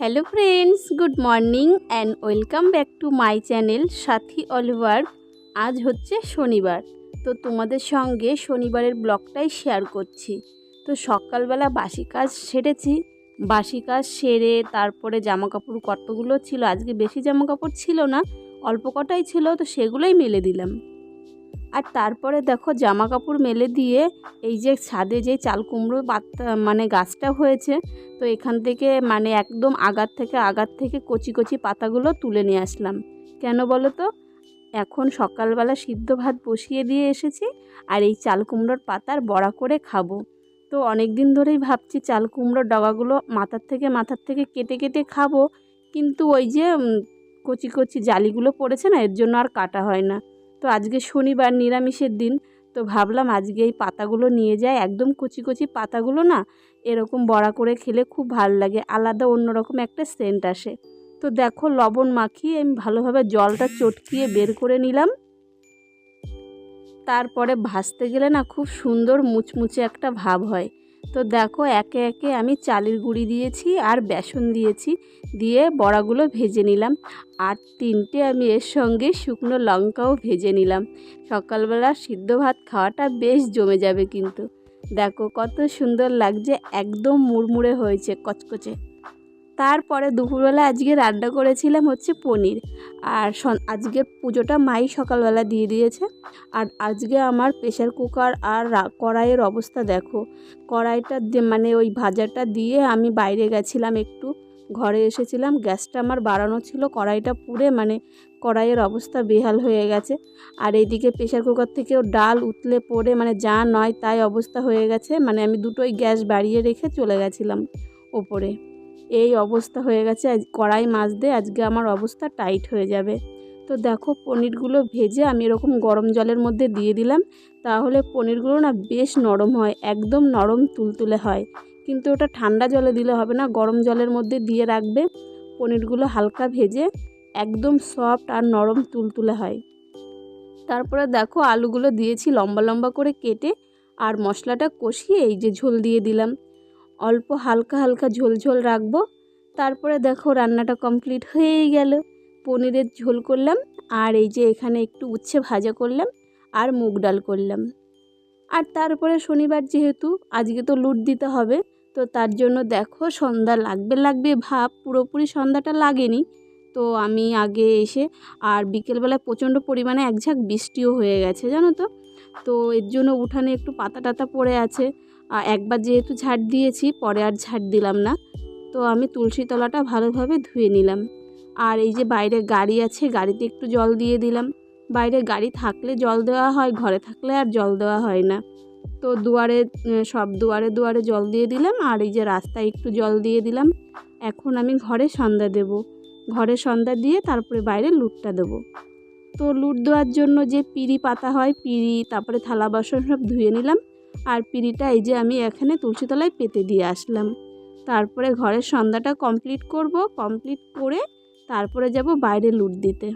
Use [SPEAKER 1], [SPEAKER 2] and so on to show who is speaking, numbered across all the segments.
[SPEAKER 1] Hello friends good morning and welcome back to my channel Sathi Oliver আজ হচ্ছে শনিবার। তো তোমাদের সঙ্গে শনিবারের ব্লগটাই শেয়ার করছি। তো সকালবেলা বাসি কাজ সেরেছি। বাসি কাজ সেরে তারপরে জামা কাপড় কতগুলো ছিল, আজকে বেশি জামা কাপড় ছিল না, অল্প কটাই ছিল, তো সেগুলোই মেলে দিলাম। আর তারপরে দেখো জামা কাপড় মেলে দিয়ে এই যে ছাদে যে চাল কুমড়ো মানে গাছটা হয়েছে, তো এখান থেকে মানে একদম আগার থেকে আগার থেকে কচি কচি পাতাগুলো তুলে নিয়ে আসলাম। কেন বলো তো? এখন সকালবেলা সিদ্ধ ভাত বসিয়ে দিয়ে এসেছি আর এই চাল কুমড়োর পাতার বড়া করে খাব। তো অনেক দিন ধরেই ভাবছি চাল কুমড়োর ডগাগুলো মাথার থেকে মাথার থেকে কেটে কেটে খাব, কিন্তু ওই যে কচি কচি জালিগুলো পড়েছে না, এর জন্য আর কাটা হয় না। তো আজকে শনিবার নিরামিষের দিন, তো ভাবলাম আজকে এই পাতাগুলো নিয়ে যাই। একদম কুচি কুচি পাতাগুলো না, এরকম বড়া করে খেলে খুব ভালো লাগে, আলাদা অন্যরকম একটা সেন্ট আসে। তো দেখো লবণ মাখিয়ে আমি ভালোভাবে জলটা চটকিয়ে বের করে নিলাম। তারপরে ভাজতে গেলে না খুব সুন্দর মুচমুচে একটা ভাব হয়। তো দেখো একে একে আমি চালের গুঁড়ি দিয়েছি আর বেসন দিয়েছি, দিয়ে বড়াগুলো ভেজে নিলাম। আর তিনটে আমি এর সঙ্গে শুকনো লঙ্কাও ভেজে নিলাম। সকালবেলা সিদ্ধ ভাত খাওয়াটা বেশ জমে যাবে কিন্তু। দেখো কত সুন্দর লাগছে, একদম মুড়মুড়ে হয়েছে, কচকচে। তারপরে দুপুরবেলা আজকে রান্না করেছিলাম হচ্ছে পনির। আর আজকের পুজোটা মাই সকালবেলা দিয়ে দিয়েছে। আর আজকে আমার প্রেশার কুকার আর কড়াইয়ের অবস্থা দেখো। কড়াইটা মানে ওই ভাজাটা দিয়ে আমি বাইরে গেছিলাম একটু। ঘরে এসেছিলাম, গ্যাসটা আমার বাড়ানো ছিল, কড়াইটা পুড়ে মানে কড়াইয়ের অবস্থা বেহাল হয়ে গেছে। আর এইদিকে প্রেশার কুকার থেকেও ডাল উতলে পড়ে মানে যা নয় তাই অবস্থা হয়ে গেছে। মানে আমি দুটোই গ্যাস বাড়িয়ে রেখে চলে গেছিলাম ওপরে। এই অবস্থা হয়ে গেছে, আজ কড়াই মাছ দিয়ে আজকে আমার অবস্থা টাইট হয়ে যাবে। তো দেখো পনিরগুলো ভেজে আমি এরকম গরম জলের মধ্যে দিয়ে দিলাম, তাহলে পনিরগুলো না বেশ নরম হয়, একদম নরম তুলতুলে হয়। কিন্তু ওটা ঠান্ডা জলে দিলে হবে না, গরম জলের মধ্যে দিয়ে রাখবে পনিরগুলো হালকা ভেজে একদম সফট আর নরম তুলতুলে হয়। তারপরে দেখো আলুগুলো দিয়েছি লম্বা লম্বা করে কেটে, আর মশলাটা কষিয়ে এই যে ঝোল দিয়ে দিলাম। অল্প হালকা হালকা ঝোল ঝোল রাখব। তারপরে দেখো রান্নাটা কমপ্লিট হয়েই গেল। পনিরের ঝোল করলাম, আর এই যে এখানে একটু উচ্ছে ভাজা করলাম, আর মুগ ডাল করলাম। আর তারপরে শনিবার যেহেতু, আজকে তো লুট দিতে হবে, তো তার জন্য দেখো সন্ধ্যা লাগবে লাগবে ভাব, পুরোপুরি সন্ধ্যাটা লাগেনি। তো আমি আগে এসে, আর বিকেলবেলায় প্রচণ্ড পরিমাণে একঝাঁক বৃষ্টিও হয়ে গেছে, জানো তো? তো এর জন্য উঠানে একটু পাতা টাতা পড়ে আছে একবার যেহেতু ঝাড় দিয়েছি, পরে আর ঝাড় দিলাম না। তো আমি তুলসী তলাটা ভালোভাবে ধুয়ে নিলাম। আর এই যে বাইরে গাড়ি আছে, গাড়িতে একটু জল দিয়ে দিলাম। বাইরে গাড়ি থাকলে জল দেওয়া হয়, ঘরে থাকলে আর জল দেওয়া হয় না। তো দুয়ারে সব দুয়ারে দুয়ারে জল দিয়ে দিলাম, আর এই যে রাস্তায় একটু জল দিয়ে দিলাম। এখন আমি ঘরে সন্ধ্যা দেব। ঘরে সন্ধ্যা দিয়ে তারপরে বাইরে লুটটা দেব। তো লুট দেওয়ার জন্য যে পিড়ি পাতা হয়, পিড়ি, তারপরে থালা বাসন সব ধুয়ে নিলাম। আর পিড়িটা এই যে আমি এখানে তুলসীতলায় পেতে দিয়ে আসলাম। তারপরে ঘরের সন্ধ্যাটা কমপ্লিট করব, কমপ্লিট করে তারপরে যাব বাইরে লুট দিতে।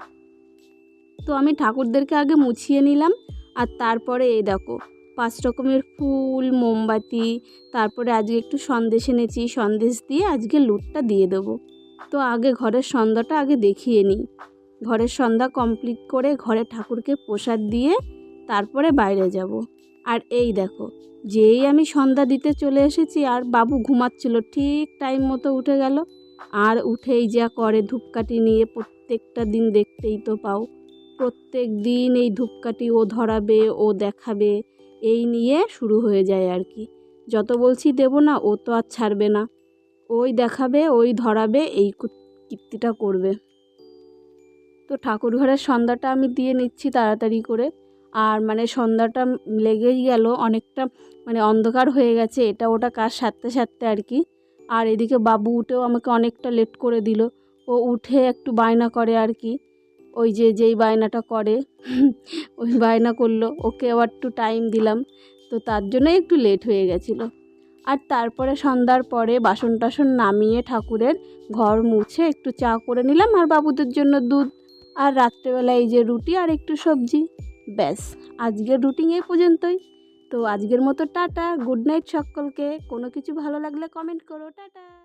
[SPEAKER 1] তো আমি ঠাকুরদেরকে আগে মুছিয়ে নিলাম, আর তারপরে এই দেখো, পাঁচ রকমের ফুল, মোমবাতি, তারপরে আজকে একটু সন্দেশ এনেছি, সন্দেশ দিয়ে আজকে লুটটা দিয়ে দেবো। তো আগে ঘরের সন্ধ্যাটা আগে দেখিয়ে নিই। ঘরের সন্ধ্যা কমপ্লিট করে ঘরে ঠাকুরকে প্রসাদ দিয়ে তারপরে বাইরে যাব। আর এই দেখো, যেই আমি সন্ধ্যা দিতে চলে এসেছি আর বাবু ঘুমাচ্ছিল, ঠিক টাইম মতো উঠে গেল। আর উঠেই যা করে ধূপকাঠি নিয়ে প্রত্যেকটা দিন দেখতেই তো পাও। প্রত্যেক দিন এই ধূপকাঠি ও ধরাবে, ও দেখাবে, এই নিয়ে শুরু হয়ে যায় আর কি। যত বলছি দেব না, ও তো আর ছাড়বে না। ওই দেখাবে, ওই ধরাবে, এই কীর্তিটা করবে। তো ঠাকুর ঘরের সন্ধ্যাটা আমি দিয়ে নিচ্ছি তাড়াতাড়ি করে। আর মানে সন্ধ্যাটা লেগেই গেল, অনেকটা মানে অন্ধকার হয়ে গেছে, এটা ওটা কাজ সারতে সারতে আর কি। আর এদিকে বাবু উঠেও আমাকে অনেকটা লেট করে দিল, ও উঠে একটু বায়না করে আর কি। ওই যে যেই বায়নাটা করে, ওই বায়না করল, ওকে আবার একটু টাইম দিলাম, তো তার জন্যই একটু লেট হয়ে গেছিল। আর তারপরে সন্ধ্যার পরে বাসন টাসন নামিয়ে ঠাকুরের ঘর মুছে একটু চা করে নিলাম, আর বাবুদের জন্য দুধ, আর রাত্রেবেলা এই যে রুটি আর একটু সবজি। ব্যাস, আজকের রুটিন এই পর্যন্তই। তো আজকের মতো টাটা গুড নাইট সকলকে। কোনো কিছু ভালো লাগলে কমেন্ট করো। টাটা।